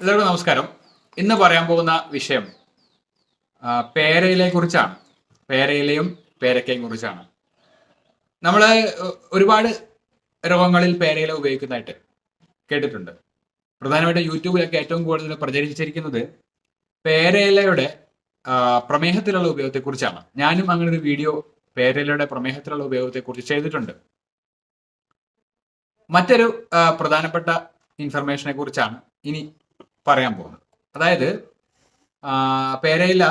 എല്ലാവർക്കും നമസ്കാരം. ഇന്ന് പറയാൻ പോകുന്ന വിഷയം പേരയിലെ കുറിച്ചാണ്. പേരയിലയും പേരക്കയും കുറിച്ചാണ്. നമ്മൾ ഒരുപാട് രോഗങ്ങളിൽ പേരയില ഉപയോഗിക്കുന്നതായിട്ട് കേട്ടിട്ടുണ്ട്. പ്രധാനമായിട്ടും യൂട്യൂബിലൊക്കെ ഏറ്റവും കൂടുതൽ പ്രചരിച്ചിരിക്കുന്നത് പേരയിലയുടെ പ്രമേഹത്തിലുള്ള ഉപയോഗത്തെക്കുറിച്ചാണ്. ഞാനും അങ്ങനെ ഒരു വീഡിയോ പേരയിലയുടെ പ്രമേഹത്തിലുള്ള ഉപയോഗത്തെക്കുറിച്ച് ചെയ്തിട്ടുണ്ട്. മറ്റൊരു പ്രധാനപ്പെട്ട ഇൻഫർമേഷനെ കുറിച്ചാണ് ഇനി പറയാൻ പോകുന്നത്. അതായത് പേരയില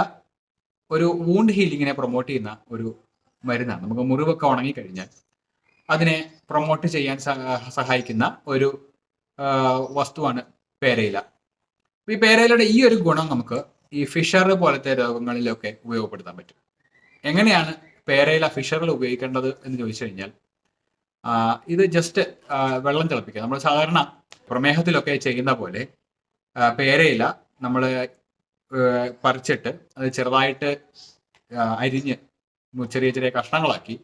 ഒരു വൂണ്ട് ഹീലിങ്ങിനെ പ്രൊമോട്ട് ചെയ്യുന്ന ഒരു മരുന്നാണ്. നമുക്ക് മുറിവൊക്കെ ഉണങ്ങി കഴിഞ്ഞാൽ അതിനെ പ്രൊമോട്ട് ചെയ്യാൻ സഹായിക്കുന്ന ഒരു വസ്തുവാണ് പേരയില. ഈ പേരയിലയുടെ ഈ ഒരു ഗുണം നമുക്ക് ഈ ഫിഷർ പോലത്തെ രോഗങ്ങളിലൊക്കെ ഉപയോഗപ്പെടുത്താൻ പറ്റും. എങ്ങനെയാണ് പേരയില ഫിഷറിൽ ഉപയോഗിക്കേണ്ടത് എന്ന് ചോദിച്ചു കഴിഞ്ഞാൽ ഇത് ജസ്റ്റ് വെള്ളം തിളപ്പിക്കുക. നമ്മൾ സാധാരണ പ്രമേഹത്തിലൊക്കെ ചെയ്യുന്ന പോലെ പേരയില നമ്മൾ പറിച്ചിട്ട് അത് ചെറുതായിട്ട് അരിഞ്ഞ് ചെറിയ ചെറിയ കഷ്ണങ്ങളാക്കി.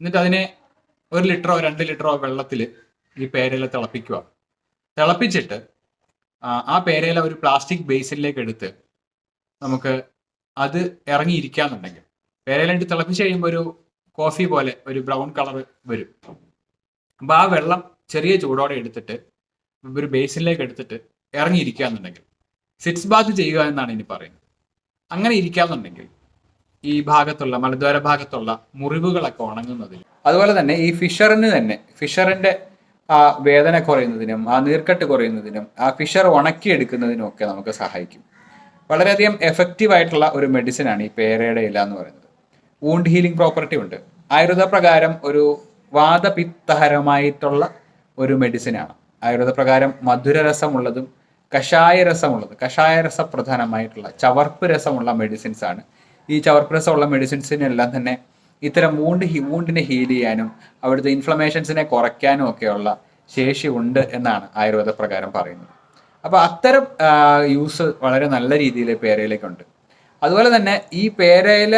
എന്നിട്ട് അതിനെ ഒരു ലിറ്ററോ രണ്ട് ലിറ്ററോ വെള്ളത്തിൽ ഈ പേരയില തിളപ്പിക്കുക. തിളപ്പിച്ചിട്ട് ആ, പേരയില ഒരു പ്ലാസ്റ്റിക് ബേസിലേക്ക് എടുത്ത് നമുക്ക് അത് ഇറങ്ങിയിരിക്കാന്നുണ്ടെങ്കിൽ പേരയില ഇട്ട് തിളപ്പിച്ച് കഴിയുമ്പോൾ ഒരു കോഫി പോലെ ഒരു ബ്രൗൺ കളർ വരും. അപ്പൊ ആ വെള്ളം ചെറിയ ചൂടോടെ എടുത്തിട്ട് ഒരു ബേസിനിലേക്ക് എടുത്തിട്ട് ഇറങ്ങിയിരിക്കാന്നുണ്ടെങ്കിൽ സിറ്റ്സ് ബാത്ത് ചെയ്യുക എന്നാണ് ഇനി പറയുന്നത്. അങ്ങനെ ഇരിക്കാന്നുണ്ടെങ്കിൽ ഈ ഭാഗത്തുള്ള മലദ്വാര ഭാഗത്തുള്ള മുറിവുകളൊക്കെ ഉണങ്ങുന്നതിന് അതുപോലെ തന്നെ ഈ ഫിഷറിന് തന്നെ ഫിഷറിന്റെ ആ വേദന കുറയുന്നതിനും ആ നീർക്കെട്ട് കുറയുന്നതിനും ആ ഫിഷർ ഉണക്കിയെടുക്കുന്നതിനും ഒക്കെ നമുക്ക് സഹായിക്കും. വളരെയധികം എഫക്റ്റീവ് ആയിട്ടുള്ള ഒരു മെഡിസിൻ ആണ് ഈ പേരയുടെ ഇല എന്ന് പറയുന്നത്. വൂണ്ട് ഹീലിംഗ് പ്രോപ്പർട്ടി ഉണ്ട്. ആയുർവേദ പ്രകാരം ഒരു വാദപിത്തഹരമായിട്ടുള്ള ഒരു മെഡിസിനാണ് ആയുർവേദ പ്രകാരം മധുര രസമുള്ളതും കഷായ രസമുള്ളത് കഷായ രസ പ്രധാനമായിട്ടുള്ള ചവർപ്പ് രസമുള്ള മെഡിസിൻസ് ആണ്. ഈ ചവർപ്പ് രസമുള്ള മെഡിസിൻസിനെല്ലാം തന്നെ ഇത്തരം മൂണ്ട് മൂണ്ടിനെ ഹീൽ ചെയ്യാനും അവിടുത്തെ ഇൻഫ്ലമേഷൻസിനെ കുറയ്ക്കാനും ഒക്കെയുള്ള ശേഷി ഉണ്ട് എന്നാണ് ആയുർവേദ പ്രകാരം പറയുന്നത്. അപ്പോൾ അത്തരം യൂസ് വളരെ നല്ല രീതിയിൽ പേരയിലേക്കുണ്ട്. അതുപോലെ തന്നെ ഈ പേരയില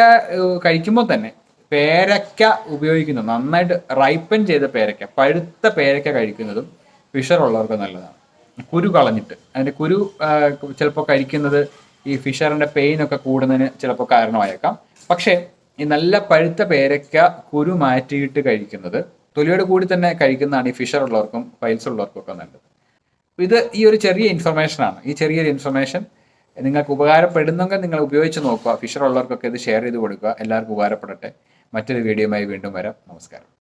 കഴിക്കുമ്പോൾ തന്നെ പേരക്ക ഉപയോഗിക്കുന്നത് നന്നായിട്ട് റൈപ്പൻ ചെയ്ത പേരക്ക പഴുത്ത പേരക്ക കഴിക്കുന്നതും ഫിഷർ ഉള്ളവർക്ക് നല്ലതാണ്. കുരു കളഞ്ഞിട്ട്. അതിന്റെ കുരു ചിലപ്പോൾ കഴിക്കുന്നത് ഈ ഫിഷറിന്റെ പെയിൻ ഒക്കെ കൂടുന്നതിന് ചിലപ്പോൾ കാരണമായേക്കാം. പക്ഷേ ഈ നല്ല പഴുത്ത പേരയ്ക്ക കുരു മാറ്റിയിട്ട് കഴിക്കുന്നത് തൊലിയോട് കൂടി തന്നെ കഴിക്കുന്നതാണ് ഈ ഫിഷർ ഉള്ളവർക്കും ഫൈൽസ് ഉള്ളവർക്കും ഒക്കെ നല്ലത്. ഇത് ഈ ഒരു ചെറിയ ഇൻഫർമേഷനാണ് ഈ ചെറിയൊരു ഇൻഫർമേഷൻ നിങ്ങൾക്ക് ഉപകാരപ്പെടുന്നെങ്കിൽ നിങ്ങൾ ഉപയോഗിച്ച് നോക്കുക. ഫിഷർ ഉള്ളവർക്കൊക്കെ ഇത് ഷെയർ ചെയ്ത് കൊടുക്കുക. എല്ലാവർക്കും ഉപകാരപ്പെടട്ടെ. മറ്റൊരു വീഡിയോയുമായി വീണ്ടും വരാം. നമസ്കാരം.